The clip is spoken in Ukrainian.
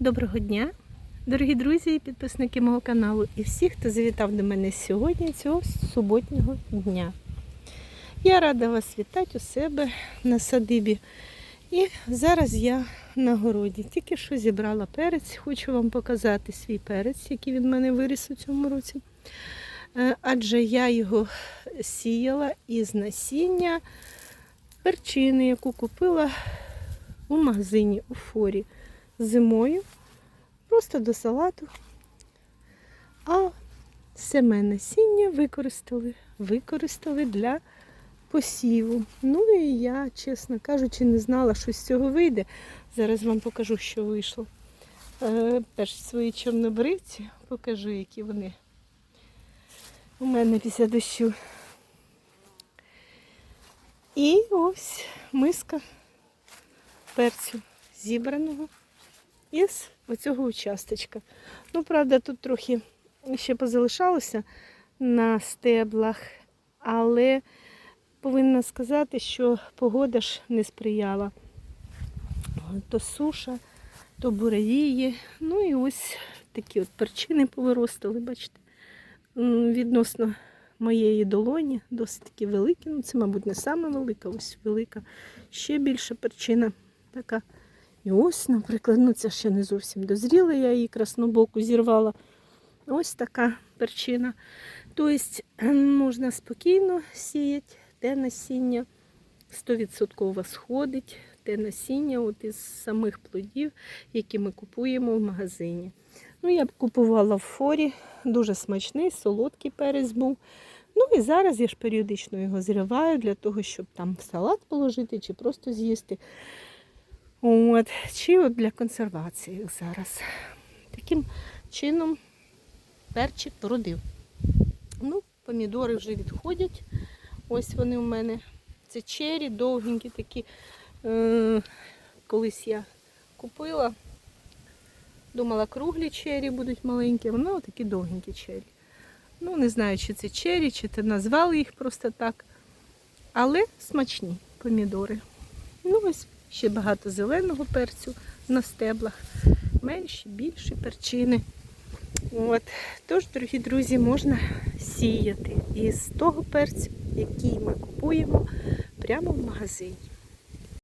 Доброго дня, дорогі друзі і підписники мого каналу і всі, хто завітав до мене сьогодні, цього суботнього дня. Я рада вас вітати у себе на садибі. І зараз я на городі. Тільки що зібрала перець. Хочу вам показати свій перець, який він в мене виріс у цьому році. Е, Адже я його сіяла із насіння перчини, яку купила у магазині у форі зимою, просто до салату. А семе насіння використали, використали для посіву. Ну і я, чесно кажучи, не знала, що з цього вийде. Зараз вам покажу, що вийшло. Е, перш свої чорнобривці покажу, які вони у мене після дощу. І ось миска перцю зібраного із оцього участочка. Ну, правда, тут трохи ще позалишалося на стеблах, але повинна сказати, що погода ж не сприяла. То суша, то буревії. Ну і ось такі от перчини повиростали, бачите, відносно моєї долоні, досить такі великі. Ну, це, мабуть, не саме велика, ось велика. Ще більша перчина така. І ось, наприклад, ну це ще не зовсім дозріла, я її краснобоку зірвала. Ось така перчина. Тобто можна спокійно сіяти те насіння, 100% сходить, те насіння от із самих плодів, які ми купуємо в магазині. Ну, я б купувала в форі, дуже смачний, солодкий перець був. Ну і зараз я ж періодично його зриваю для того, щоб там в салат положити чи просто з'їсти. От, чи от для консервації зараз. Таким чином перчик породив. Ну, помідори вже відходять. Ось вони у мене. Це чері, довгенькі такі. Е, колись я купила. Думала, круглі чері будуть маленькі, воно такі довгенькі чері. Ну, не знаю, чи це чері, чи це назвали їх просто так. Але смачні помідори. Ну, ось ще багато зеленого перцю на стеблах, менші, більші перчини. От. Тож, дорогі друзі, можна сіяти із того перцю, який ми купуємо прямо в магазині.